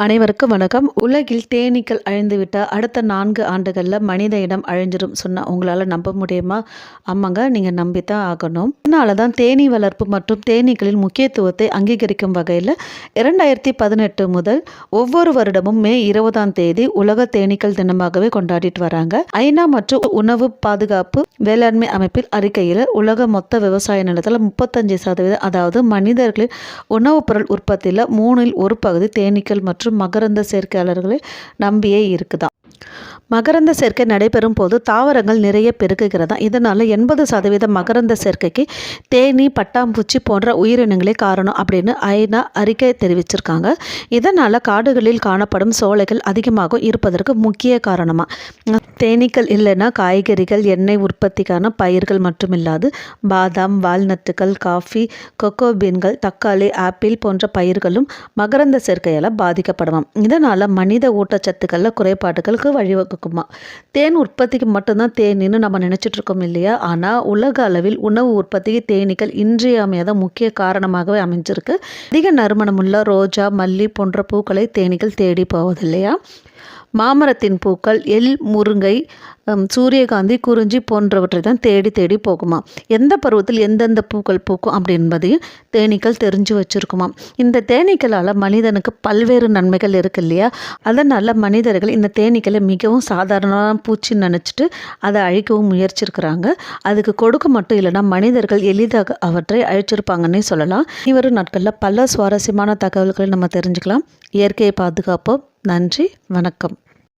அனைவருக்கும் வணக்கம். உலகில் தேனீக்கள் அழிந்துவிட்ட அடுத்த நான்கு ஆண்டுகளில் மனித இடம் அழிஞ்சிடும் சொன்னால் உங்களால் நம்ப முடியுமா? ஆமாங்க நீங்கள் நம்பித்தான் ஆகணும். அதனால தான் தேனீ வளர்ப்பு மற்றும் தேனீக்களின் முக்கியத்துவத்தை அங்கீகரிக்கும் வகையில் இரண்டாயிரத்தி பதினெட்டு முதல் ஒவ்வொரு வருடமும் மே இருபதாம் தேதி உலக தேனீக்கள் தினமாகவே கொண்டாடிட்டு வராங்க. ஐநா மற்றும் உணவு பாதுகாப்பு வேளாண்மை அமைப்பில் அறிக்கையில் உலக மொத்த விவசாய நிலத்தில் முப்பத்தஞ்சு சதவீதம் அதாவது மனிதர்களின் உணவுப் பொருள் உற்பத்தியில் மூணில் ஒரு பகுதி தேனீக்கள் மற்றும் மகரந்த சேர்க்கையாளர்களை நம்பியே இருக்குதா மகரந்த சேர்க்கை நடைபெறும் போது தாவரங்கள் நிறைய பெருகுகிறதா? இதனால் எண்பது சதவீத மகரந்த சேர்க்கைக்கு தேனி பட்டாம்பூச்சி போன்ற உயிரினங்களே காரணம் அப்படின்னு ஐநா அறிக்கை தெரிவிச்சிருக்காங்க. இதனால் காடுகளில் காணப்படும் சோலைகள் அதிகமாக இருப்பதற்கு முக்கிய காரணமாக தேனீக்கள் இல்லைன்னா காய்கறிகள் எண்ணெய் உற்பத்திக்கான பயிர்கள் மட்டும் இல்லாது பாதாம் வால்நட்டுகள் காஃபி கொக்கோ பீன்கள் தக்காளி ஆப்பிள் போன்ற பயிர்களும் மகரந்த சேர்க்கையால் பாதிக்கப்படுமாம். இதனால் மனித ஊட்டச்சத்துக்களில் குறைபாடுகளுக்கு வழிவகுக்குமா? தேன் உற்பத்திக்கு மட்டும்தான் தேனின்னு நம்ம நினச்சிட்டு இருக்கோம் இல்லையா? ஆனால் உலக அளவில் உணவு உற்பத்திக்கு தேனீக்கள் இன்றியமையாத முக்கிய காரணமாகவே அமைஞ்சிருக்கு. அதிக நறுமணமுள்ள ரோஜா மல்லி போன்ற பூக்களை தேனீக்கள் தேடி போவது இல்லையா மாமரத்தின் பூக்கள் எல் முருங்கை சூரியகாந்தி குறிஞ்சி போன்றவற்றை தான் தேடி தேடி போகுமா? எந்த பருவத்தில் எந்தெந்த பூக்கள் பூக்கும் அப்படின்பதையும் தேனீக்கள் தெரிஞ்சு வச்சுருக்குமா? இந்த தேனீக்களால் மனிதனுக்கு பல்வேறு நன்மைகள் இருக்குது இல்லையா? அதனால் மனிதர்கள் இந்த தேனீக்களை மிகவும் சாதாரணமான பூச்சின்னு நினச்சிட்டு அதை அழிக்கவும் முயற்சிருக்கிறாங்க. அதுக்கு கொடுக்க மட்டும் இல்லைன்னா மனிதர்கள் எளிதாக அவற்றை அழிச்சிருப்பாங்கன்னே சொல்லலாம். இவரும் நாட்களில் பல சுவாரஸ்யமான தகவல்களை நம்ம தெரிஞ்சுக்கலாம். இயற்கையை பாதுகாப்போம். நன்றி வணக்கம்.